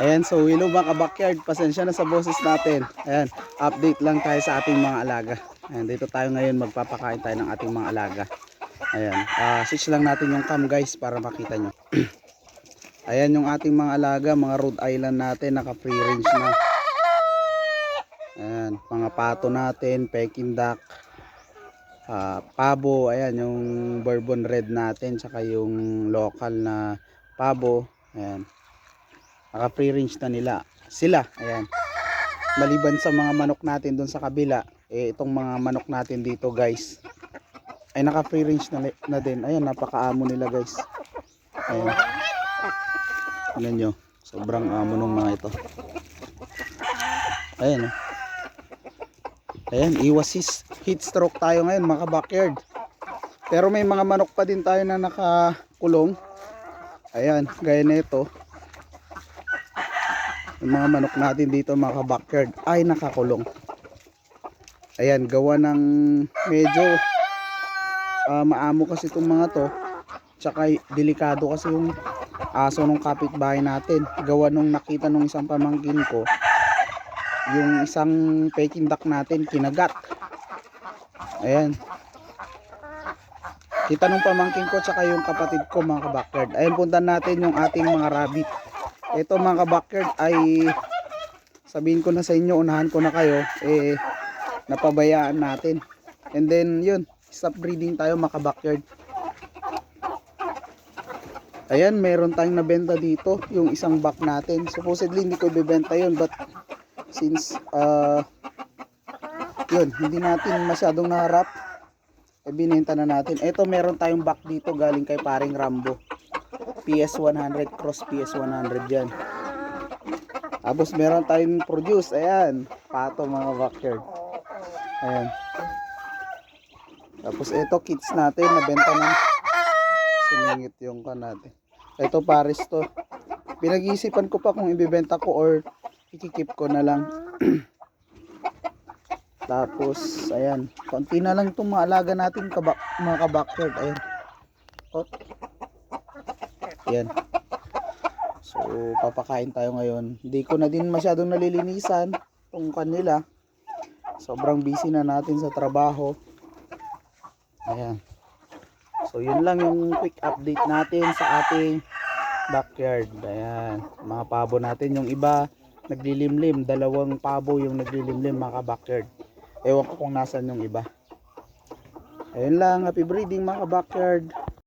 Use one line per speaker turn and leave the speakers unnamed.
Ayan, so hello mga backyard. Pasensya na sa boses natin. Ayan, update lang tayo sa ating mga alaga. Ayan, dito tayo ngayon magpapakain tayo ng ating mga alaga. Ayan, ah switch lang natin yung cam guys para makita nyo. Ayan yung ating mga alaga, mga Rhode Island natin, naka free range na. Ayan, mga pato natin, Peking duck, ah, pabo, ayan yung bourbon red natin, saka yung local na pabo. Ayan naka free range na nila. Sila ayan. Maliban sa mga manok natin doon sa kabila eh itong mga manok natin dito guys ay naka free range na, na din. Ayan napakaamo nila guys. Ayan. Tingnan nyo sobrang amo ng mga ito. Ayan oh. ayan iwas heat stroke tayo ngayon mga backyard pero may mga manok pa din tayo na nakakulong. Ayan gaya na ito yung mga manok natin dito mga backyard ay nakakulong. Ayan gawa ng medyo ah, maamo kasi itong mga to. Tsaka delikado kasi yung aso ng kapitbahay natin. Gawa nung nakita nung isang pamangkin ko yung isang peking duck natin kinagat. Ayan. Kita nung pamangkin ko tsaka yung kapatid ko mga backyard ayan puntan natin yung ating mga rabbit ito mga backyard ay sabihin ko na sa inyo unahan ko na kayo eh napabayaan natin. And then yun stop breeding tayo mga backyard ayan meron tayong nabenta dito yung isang back natin. Supposedly hindi ko ibebenta yun but since uh, yun hindi natin masyadong naharap eh binenta na natin. Ito meron tayong back dito galing kay paring Rambo PS100 cross PS100 yan. Tapos meron tayong produce ayan pato mga backyard ayan. Tapos ito kits natin nabenta na. Sumingit yung kan natin. Ito pares to. Pinag-iisipan ko pa kung ibibenta ko or ikikip ko na lang. Tapos ayan. Konti na lang itong mga alaga natin kaba, mga kabackyard ayan. Oh. Yan. So, papakain tayo ngayon. Hindi ko na din masyadong nalilinisan kung kanila. Sobrang busy na natin sa trabaho. Ayan. So, yun lang yung quick update natin sa ating backyard. Ayan. Mga pabo natin. Yung iba, naglilimlim. Dalawang pabo yung naglilimlim mga backyard. Ewan ko kung nasan yung iba. Ayun lang. Happy breeding mga backyard.